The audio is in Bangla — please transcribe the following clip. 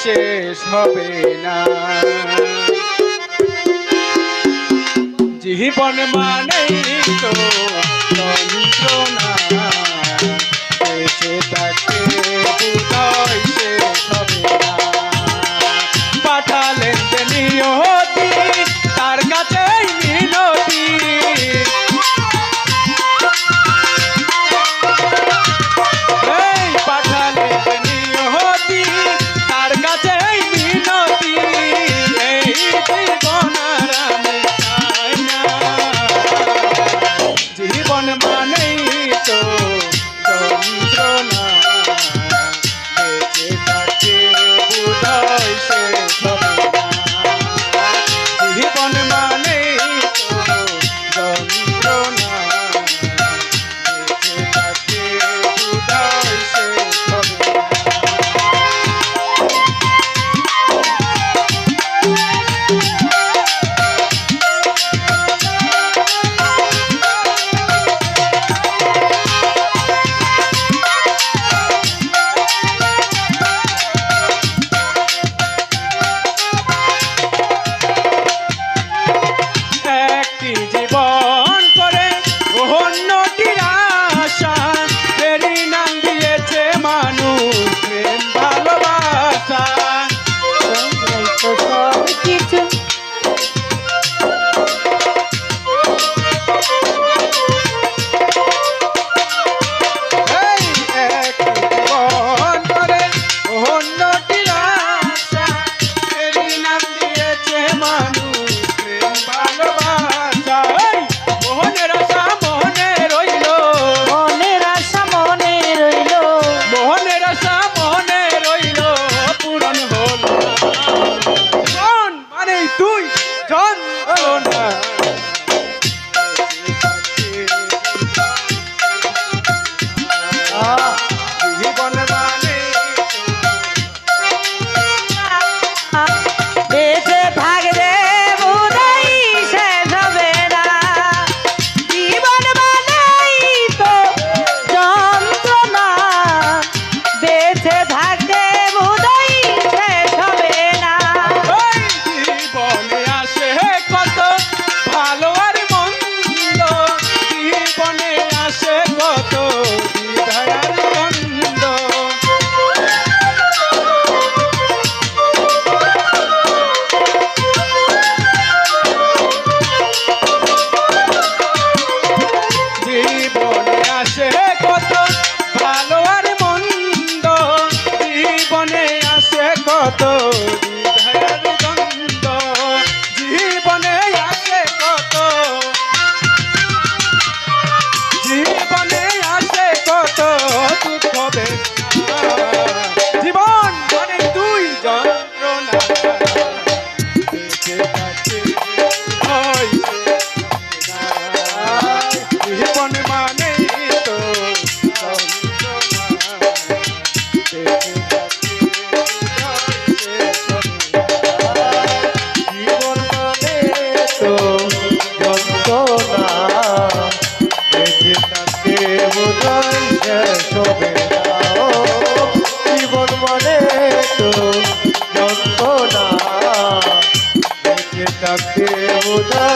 শেষ হবে না। জীবন মানে তো না take, I take. খোদা